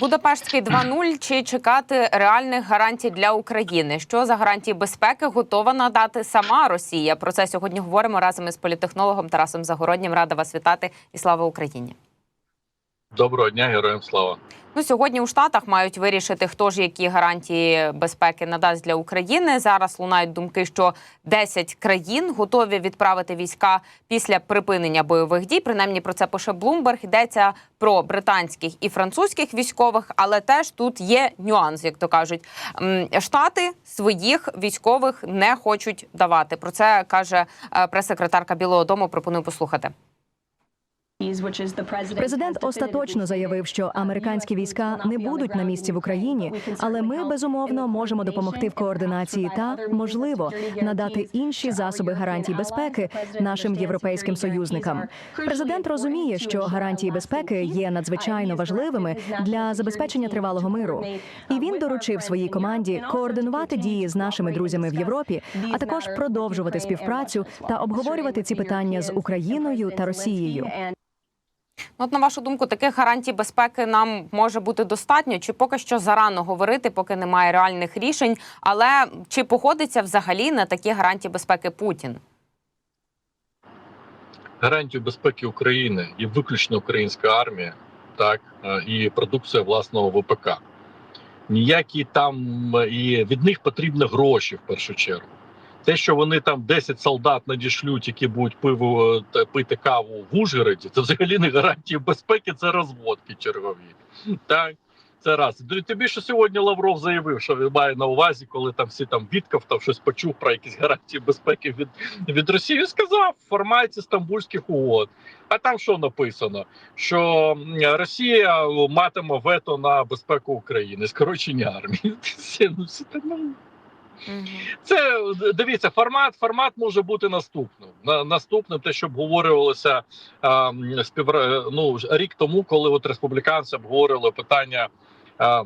Будапештський 2.0 чи чекати реальних гарантій для України? Що за гарантії безпеки готова надати сама Росія? Про це сьогодні говоримо разом із політехнологом Тарасом Загороднім. Рада вас вітати і слава Україні. Доброго дня, героям слава. Ну сьогодні у Штатах мають вирішити, хто ж які гарантії безпеки надасть для України. Зараз лунають думки, що 10 країн готові відправити війська після припинення бойових дій. Принаймні про це пише Блумберг. Йдеться про британських і французьких військових, але теж тут є нюанс, як то кажуть. Штати своїх військових не хочуть давати. Про це каже е, прес-секретарка Білого Дому. Пропоную послухати. Президент остаточно заявив, що американські війська не будуть на місці в Україні, але ми безумовно можемо допомогти в координації та можливо надати інші засоби гарантій безпеки нашим європейським союзникам. Президент розуміє, що гарантії безпеки є надзвичайно важливими для забезпечення тривалого миру. І він доручив своїй команді координувати дії з нашими друзями в Європі, а також продовжувати співпрацю та обговорювати ці питання з Україною та Росією. Ну, От на вашу думку, таких гарантій безпеки нам може бути достатньо, чи поки що зарано говорити, поки немає реальних рішень. Але чи погодиться взагалі на такі гарантії безпеки Путін? Гарантію безпеки України є виключно українська армія, так е, і продукція власного ВПК. Ніякі там е, і від них потрібні гроші в першу чергу. Те, що вони там 10 солдат надішлють, які будуть пиво е, пити каву в Ужгороді, це взагалі не гарантії безпеки, це розводки чергові. Так, це раз. Тим більше сьогодні Лавров заявив, що він має на увазі, коли там всі там Вітков там щось почув про якісь гарантії безпеки від, від Росії. Сказав в форматі стамбульських угод. А там що написано? Що Росія матиме вето на безпеку України, скорочення армії. Це, це дивіться, формат. Формат може бути наступним. Наступним, те, що обговорювалося а, м, співра... ну, рік тому, коли от республіканці обговорювали питання а,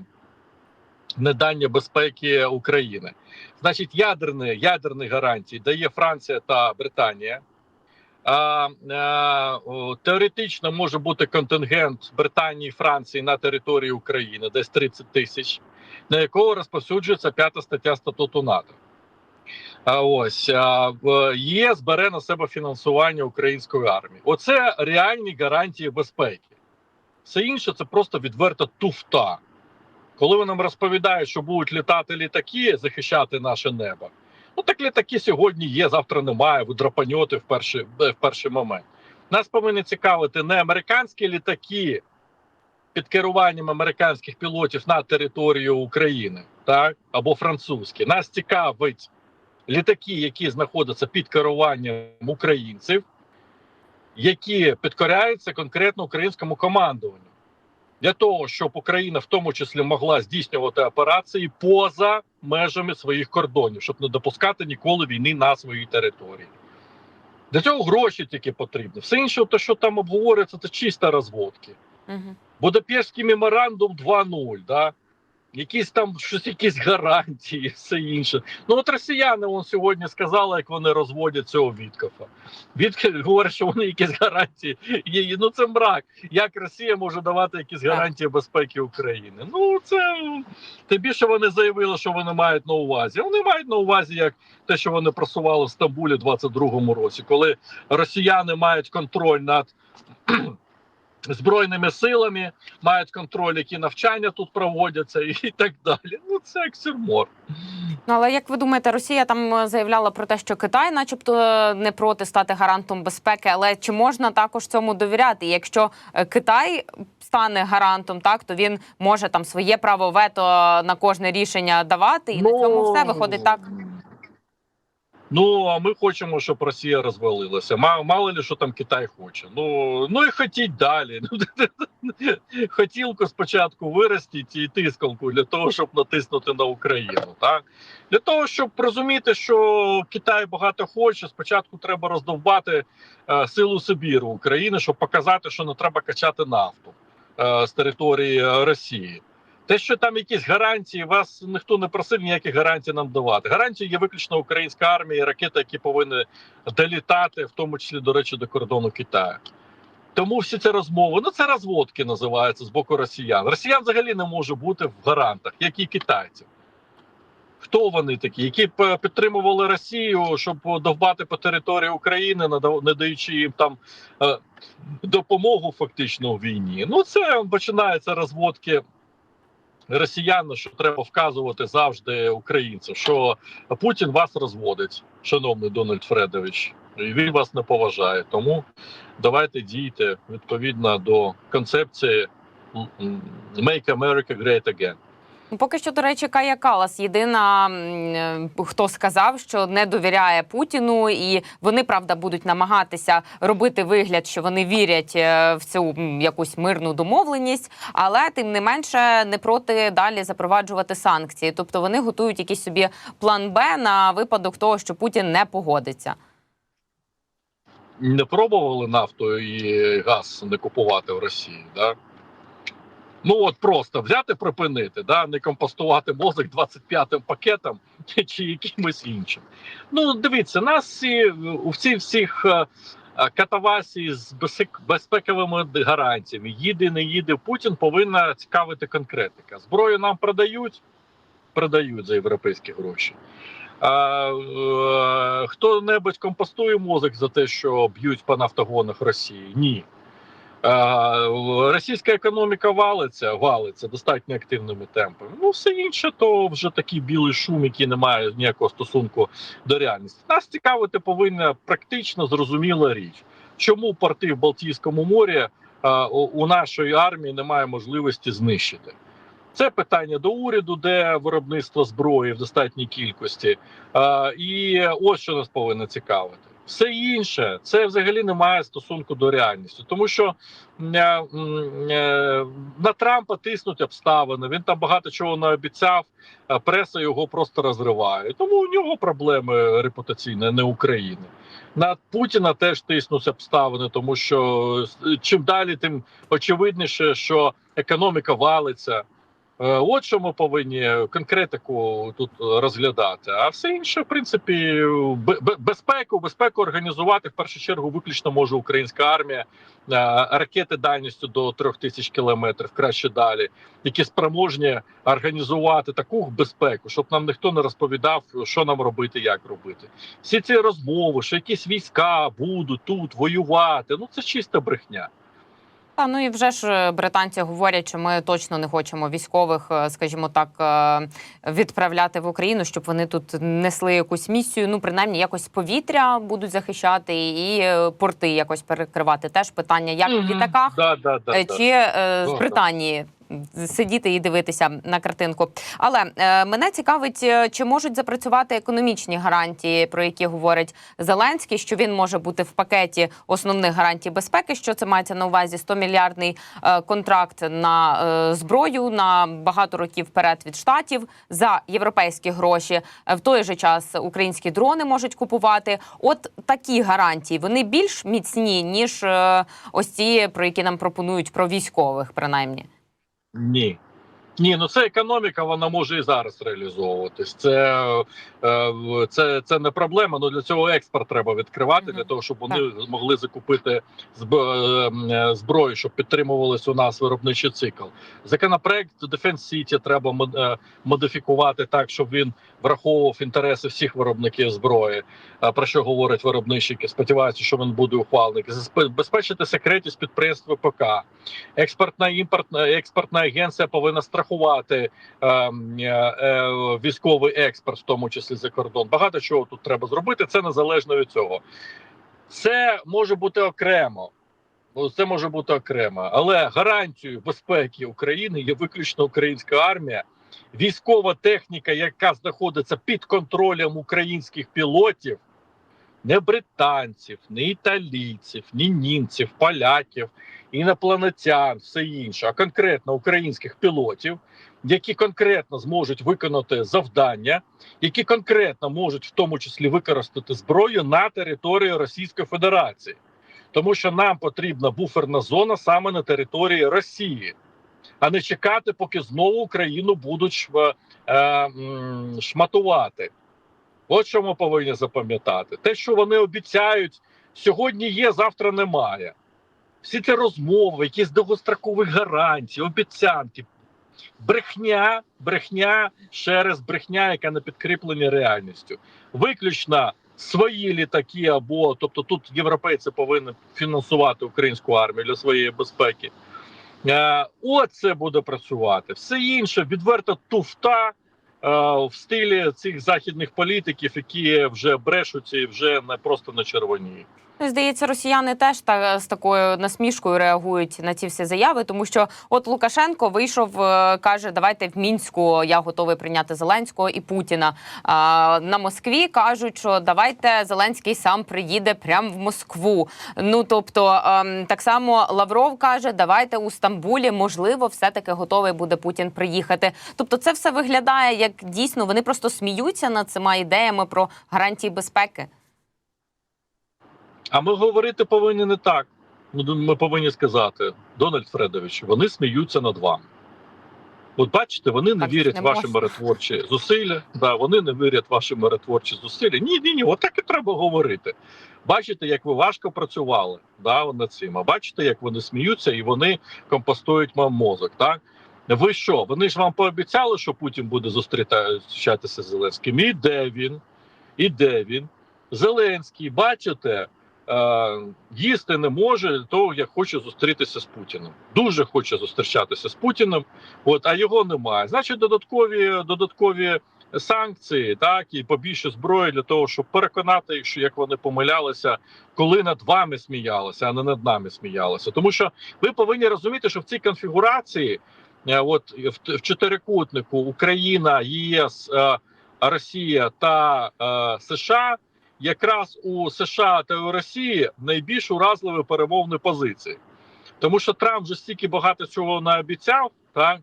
недання безпеки України. Значить, ядерні, ядерні гарантії дає Франція та Британія. А, а, теоретично може бути контингент Британії і Франції на території України, десь 30 тисяч на якого розповсюджується п'ята стаття статуту НАТО. А ось ЄС бере на себе фінансування української армії. Оце реальні гарантії безпеки. Все інше це просто відверта туфта. Коли вони нам розповідають, що будуть літати літаки, захищати наше небо. Ну так літаки сьогодні є, завтра немає. Ви драпаньоти в перший, в перший момент. Нас повинні цікавити не американські літаки під керуванням американських пілотів на територію України, так або французькі. Нас цікавить літаки, які знаходяться під керуванням українців, які підкоряються конкретно українському командуванню. Для того, щоб Україна в тому числі могла здійснювати операції поза межами своїх кордонів, щоб не допускати ніколи війни на своїй території. Для цього гроші тільки потрібні. Все інше, те, що там обговорюється, це чисто розводки. Угу. Будапештський меморандум 2.0, да? якісь там щось, якісь гарантії, все інше. Ну от росіяни вон сьогодні сказали, як вони розводять цього Віткофа. Вітков говорить, що вони якісь гарантії є. Ну це мрак. Як Росія може давати якісь гарантії безпеки України? Ну це тим більше вони заявили, що вони мають на увазі. Вони мають на увазі як те, що вони просували в Стамбулі в 22-му році, коли росіяни мають контроль над збройними силами, мають контроль, які навчання тут проводяться, і так далі. Ну це як сюрмор. Ну але як ви думаєте, Росія там е, заявляла про те, що Китай, начебто, е, не проти стати гарантом безпеки, але чи можна також цьому довіряти? Якщо е, Китай стане гарантом, так то він може там своє право вето на кожне рішення давати, і на цьому все виходить так. Ну а ми хочемо, щоб Росія розвалилася. Мало, ли, що там Китай хоче. Ну ну і хотіть далі. Ну, Хотілку спочатку виростіть і тискалку для того, щоб натиснути на Україну. Так для того, щоб розуміти, що Китай багато хоче, спочатку треба роздовбати е, силу Сибіру України, щоб показати, що не треба качати нафту е, з території е, Росії. Те, що там якісь гарантії, вас ніхто не просив ніяких гарантій нам давати. Гарантії є виключно українська армія, ракети, які повинні долітати, в тому числі, до речі, до кордону Китаю. Тому всі ці розмови, ну це розводки називаються з боку росіян. Росіян взагалі не може бути в гарантах, як і китайців. Хто вони такі, які підтримували Росію, щоб довбати по території України, не даючи їм там е, допомогу фактично у війні? Ну це починаються розводки росіян, що треба вказувати завжди українцям, що Путін вас розводить, шановний Дональд Фредович, і він вас не поважає. Тому давайте дійте відповідно до концепції «Make America Great Again». Поки що, до речі, Кая Калас єдина, е, хто сказав, що не довіряє Путіну, і вони правда будуть намагатися робити вигляд, що вони вірять е, в цю якусь мирну домовленість, але тим не менше не проти далі запроваджувати санкції. Тобто вони готують якийсь собі план Б на випадок того, що Путін не погодиться. Не пробували нафту і газ не купувати в Росії, да? Ну от просто взяти, припинити, да, не компостувати мозок 25-м пакетом чи якимось іншим. Ну, дивіться, нас всі у всіх всіх е, е, катавасії з безпековими гарантіями. Їде, не їде. Путін повинна цікавити конкретика. Зброю нам продають, продають за європейські гроші. Е, хто-небудь компостує мозок за те, що б'ють по нафтогонах Росії? Ні. Російська економіка валиться, валиться достатньо активними темпами. Ну, все інше, то вже такий білий шум, який не має ніякого стосунку до реальності. Нас цікавити повинна практично зрозуміла річ, чому порти в Балтійському морі у нашої армії немає можливості знищити. Це питання до уряду, де виробництво зброї в достатній кількості. І ось що нас повинно цікавити. Все інше це взагалі не має стосунку до реальності, тому що е, е, на Трампа тиснуть обставини. Він там багато чого не обіцяв. Преса його просто розриває. Тому у нього проблеми репутаційні, не України. На Путіна теж тиснуть обставини, тому що е, чим далі, тим очевидніше, що економіка валиться. Е, От що ми повинні конкретику тут розглядати. А все інше, в принципі, бе- бе- безпеку, безпеку організувати в першу чергу виключно може українська армія, Е, ракети дальністю до трьох тисяч кілометрів, краще далі, які спроможні організувати таку безпеку, щоб нам ніхто не розповідав, що нам робити, як робити. Всі ці розмови, що якісь війська будуть тут воювати. Ну це чиста брехня. Та ну і вже ж е, британці говорять, що ми точно не хочемо військових, е, скажімо так, е, відправляти в Україну, щоб вони тут несли якусь місію. Ну, принаймні, якось повітря будуть захищати і порти якось перекривати. Теж питання, як в літаках Да, да, да, чи да. з Британії. Сидіти і дивитися на картинку, але е, мене цікавить, е, чи можуть запрацювати економічні гарантії, про які говорить Зеленський, що він може бути в пакеті основних гарантій безпеки. Що це мається на увазі 100 мільярдний е, контракт на е, зброю на багато років вперед від штатів за європейські гроші. В той же час українські дрони можуть купувати. От такі гарантії вони більш міцні ніж е, ось ці, про які нам пропонують про військових, принаймні. Ні. Ні, ну це економіка, вона може і зараз реалізовуватись. Це, е, це, це не проблема. Ну для цього експорт треба відкривати для того, щоб вони могли закупити е, зброю, щоб підтримувалися у нас виробничий цикл. Законопроект Defense City треба е, модифікувати так, щоб він враховував інтереси всіх виробників зброї. Про що говорять виробничники? Сподіваюся, що він буде ухвалений. Забезпечити секретність підприємств ВПК експортна імпортна експортна агенція повинна страхувати е, е, е, військовий експорт, в тому числі за кордон. Багато чого тут треба зробити. Це незалежно від цього. Це може бути окремо. Це може бути окремо, але гарантією безпеки України є виключно українська армія, військова техніка, яка знаходиться під контролем українських пілотів, не британців, не італійців, ні німців, поляків, інопланетян, все інше, а конкретно українських пілотів, які конкретно зможуть виконати завдання, які конкретно можуть в тому числі використати зброю на території Російської Федерації, тому що нам потрібна буферна зона саме на території Росії. А не чекати, поки знову Україну будуть е, шматувати. От що ми повинні запам'ятати. Те, що вони обіцяють, сьогодні є, завтра немає. всі ці розмови, якісь довгострокові гарантії, обіцянки. Брехня, брехня, ще раз брехня, яка не підкріплена реальністю. Виключно свої літаки, або тобто тут європейці повинні фінансувати українську армію для своєї безпеки. Е, Оце буде працювати. Все інше відверта туфта в стилі цих західних політиків, які вже брешуть і вже не просто на червоні. Ну, Здається, росіяни теж та з такою насмішкою реагують на ці всі заяви, тому що от Лукашенко вийшов, е, каже: Давайте в мінську я готовий прийняти Зеленського і Путіна. А на Москві кажуть, що давайте Зеленський сам приїде прямо в Москву. Ну тобто, ем, так само Лавров каже, давайте у Стамбулі, можливо, все таки готовий буде Путін приїхати. Тобто, це все виглядає як дійсно вони просто сміються над цими ідеями про гарантії безпеки. А ми говорити повинні не так. Ну, Ми повинні сказати, Дональд Фредович, вони сміються над вами. От бачите, вони не Так вірять ваші миротворчі зусилля. Да, вони не вірять ваші миротворчі зусилля. Ні, ні, ні, отак і треба говорити. Бачите, як ви важко працювали да, над цим. А бачите, як вони сміються і вони компостують вам мозок. Так? Ви що? Вони ж вам пообіцяли, що Путін буде зустрічатися з Зеленським. І де він? І де він? Зеленський, бачите, їсти не може того, як хоче зустрітися з Путіним. Дуже хоче зустрічатися з Путіним, от, а його немає. Значить, додаткові, додаткові санкції, так, і побільше зброї для того, щоб переконати їх, що як вони помилялися, коли над вами сміялися, а не над нами сміялися. Тому що ви повинні розуміти, що в цій конфігурації, е, от в, чотирикутнику Україна, ЄС, е, Росія та е, США якраз у США та у Росії найбільш уразливі перемовні позиції, тому що Трамп вже стільки багато чого наобіцяв, так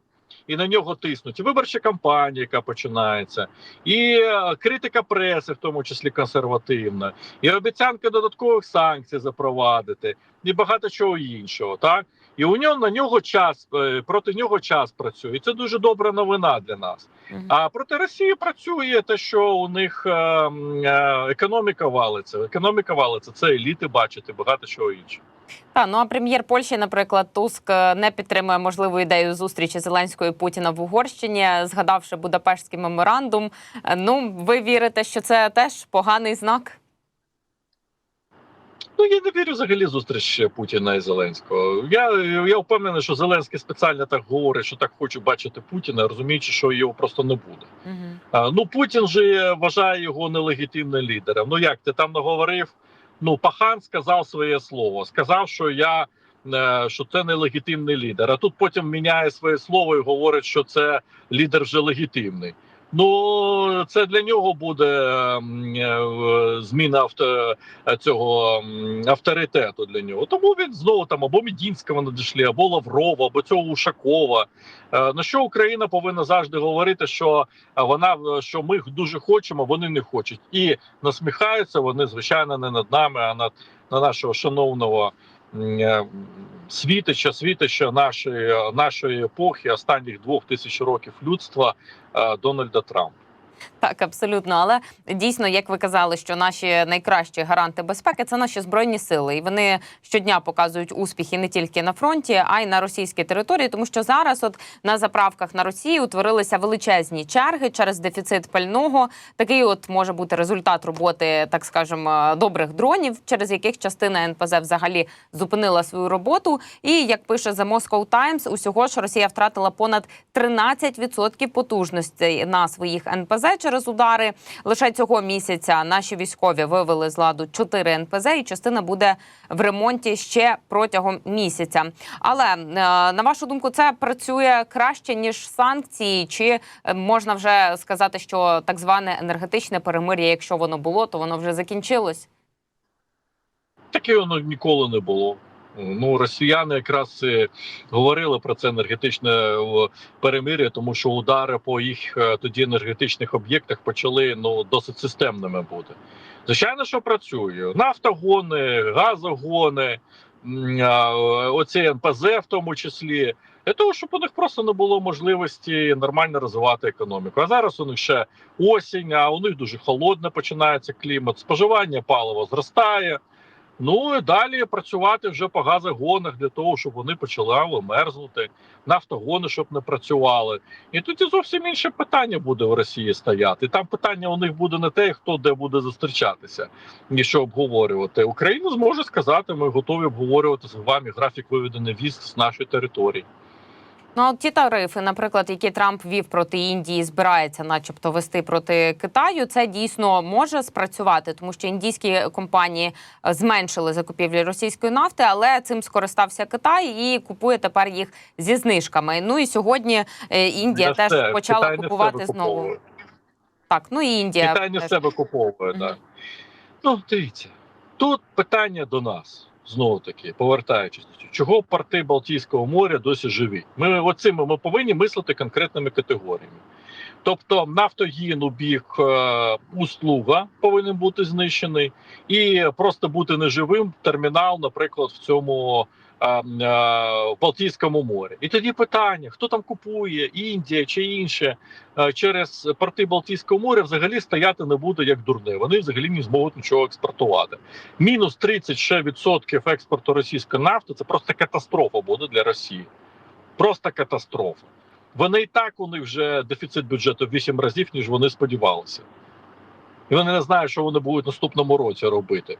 і на нього тиснуть. І виборча кампанія, яка починається, і е, критика преси, в тому числі консервативна, і обіцянка додаткових санкцій запровадити, і багато чого іншого. Так і у нього на нього час е, проти нього час працює. І це дуже добра новина для нас. А проти Росії працює те, що у них е, м, е, економіка валиться. Економіка валиться. Це еліти бачити, багато чого іншого. Та ну а прем'єр Польщі, наприклад, Туск е, не підтримує можливу ідею зустрічі Зеленського і Путіна в Угорщині, згадавши Будапештський меморандум. Ну, ви вірите, що це теж поганий знак? Ну я не вірю взагалі зустріч Путіна і Зеленського. Я, я впевнений, що Зеленський спеціально так говорить, що так хоче бачити Путіна, розуміючи, що його просто не буде. Угу. А, ну Путін же вважає його нелегітимним лідером. Ну як ти там наговорив? Ну Пахан сказав своє слово, сказав, що я е, що це нелегітимний лідер. А тут потім міняє своє слово і говорить, що це лідер вже легітимний. Ну це для нього буде е, зміна авто, цього авторитету для нього. Тому він знову там або Медінського надійшли, або Лаврова, або цього Ушакова. Е, На що Україна повинна завжди говорити, що вона що ми дуже хочемо, вони не хочуть, і насміхаються вони звичайно не над нами, а над на нашого шановного е, світича, світича нашої нашої епохи, останніх двох тисяч років людства е, Дональда Трампа. Так, абсолютно. Але дійсно, як ви казали, що наші найкращі гаранти безпеки це наші збройні сили, і вони щодня показують успіхи не тільки на фронті, а й на російській території, тому що зараз, от на заправках на Росії, утворилися величезні черги через дефіцит пального. Такий, от може бути результат роботи, так скажемо, добрих дронів, через яких частина НПЗ взагалі зупинила свою роботу. І як пише The Moscow Times, усього ж Росія втратила понад 13% потужностей на своїх НПЗ через удари. Лише цього місяця наші військові вивели з ладу 4 НПЗ, і частина буде в ремонті ще протягом місяця. Але е, на вашу думку, це працює краще ніж санкції, чи е, можна вже сказати, що так зване енергетичне перемир'я, якщо воно було, то воно вже закінчилось? Таке воно ніколи не було. Ну, росіяни якраз говорили про це енергетичне перемир'я, тому що удари по їх е, тоді енергетичних об'єктах почали ну досить системними бути. Звичайно, що працює нафтогони, газогони, оці НПЗ в тому числі. Для того, щоб у них просто не було можливості нормально розвивати економіку. А зараз у них ще осінь, а у них дуже холодно починається клімат, споживання палива зростає. Ну і далі працювати вже по газогонах для того, щоб вони почали мерзнути, нафтогони, щоб не працювали. І тоді зовсім інше питання буде в Росії стояти. Там питання у них буде не те, хто де буде зустрічатися, і що обговорювати. Україна зможе сказати, ми готові обговорювати з вами графік виведення військ з нашої території. Ну, от ті тарифи, наприклад, які Трамп вів проти Індії, збирається, начебто, вести проти Китаю. Це дійсно може спрацювати, тому що індійські компанії е, зменшили закупівлі російської нафти, але цим скористався Китай і купує тепер їх зі знижками. Ну і сьогодні е, Індія Не теж все. почала Китай купувати знову. Так, ну і Індія Китай не теж. все викуповує. Мгм. Так. Ну, дивіться, тут питання до нас. Знову таки, повертаючись, чого порти Балтійського моря досі живі? Ми оцими ми повинні мислити конкретними категоріями. Тобто нафтогін у бік е, услуга повинен бути знищений, і просто бути неживим термінал, наприклад, в цьому е, е, Балтійському морі. І тоді питання: хто там купує, Індія чи інше е, через порти Балтійського моря взагалі стояти не буде як дурне. Вони взагалі не зможуть нічого експортувати. Мінус 30 ще відсотків експорту російської нафти це просто катастрофа буде для Росії. Просто катастрофа. Вони і так у них вже дефіцит бюджету вісім 8 разів, ніж вони сподівалися. І вони не знають, що вони будуть наступному році робити.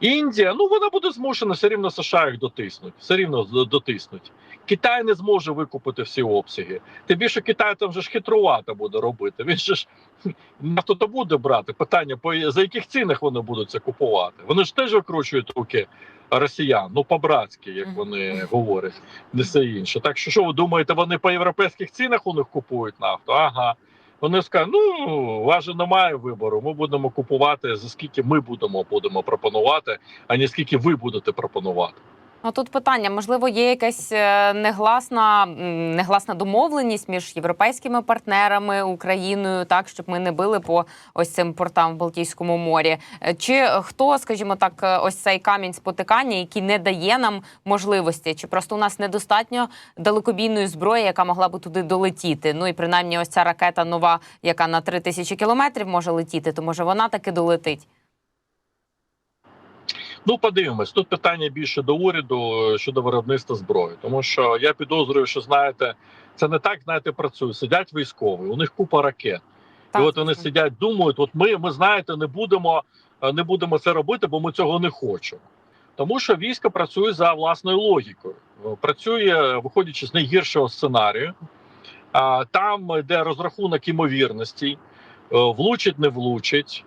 Індія, ну вона буде змушена все рівно США їх дотиснуть. Все рівно дотиснуть. Китай не зможе викупити всі обсяги. Тим більше Китай там вже ж хитрувато буде робити. Він же ж нафту то буде брати. Питання по за яких цінах вони будуть це купувати. Вони ж теж викручують руки росіян, ну по-братськи, як вони говорять, не все інше. Так що що ви думаєте, вони по європейських цінах у них купують нафту? Ага. Вони скажуть, ну вас же немає вибору. Ми будемо купувати за скільки ми будемо будемо пропонувати, а не скільки ви будете пропонувати. Ну тут питання: можливо, є якась е, негласна негласна домовленість між європейськими партнерами Україною, так щоб ми не били по ось цим портам в Балтійському морі. Е, Чи хто, скажімо так, е, ось цей камінь спотикання, який не дає нам можливості, чи просто у нас недостатньо далекобійної зброї, яка могла би туди долетіти? Ну і принаймні, ось ця ракета нова, яка на 3 тисячі кілометрів може летіти, то може вона таки долетить. Ну, подивимось. Тут питання більше до уряду е, щодо виробництва зброї, тому що я підозрюю, що знаєте, це не так знаєте, працює. Сидять військові, у них купа ракет. Так, і от вони звісно. сидять, думають, от ми, ми знаєте, не будемо, е, не будемо це робити, бо ми цього не хочемо. Тому що військо працює за власною логікою, Е, працює, виходячи з найгіршого сценарію. Там йде розрахунок імовірності, влучить, не влучить.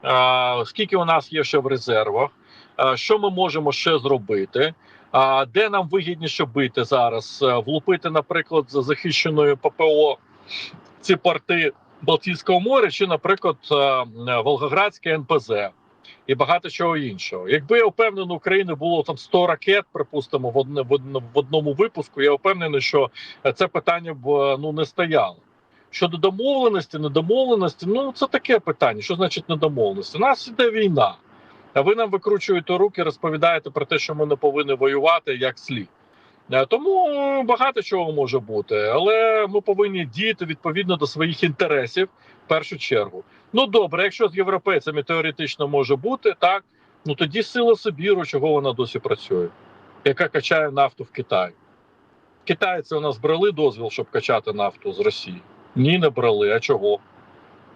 Скільки у нас є ще в резервах, що ми можемо ще зробити? А де нам вигідніше бити зараз? Е, Влупити, наприклад, за захищеною ППО ці порти Балтійського моря, чи, наприклад, е, е, Волгоградське НПЗ і багато чого іншого. Якби я впевнений, України було там 100 ракет, припустимо, в одне в одному випуску, я впевнений, що е, це питання б е, ну не стояло. Щодо домовленості, недомовленості, ну це таке питання. Що значить недомовленості? У нас іде війна. А ви нам викручуєте руки, розповідаєте про те, що ми не повинні воювати як слід. Е, Тому багато чого може бути, але ми повинні діяти відповідно до своїх інтересів в першу чергу. Ну добре, якщо з європейцями теоретично може бути, так ну тоді сила Сибіру, чого вона досі працює, яка качає нафту в Китай. Китайці у нас брали дозвіл, щоб качати нафту з Росії. Ні, не брали. А чого?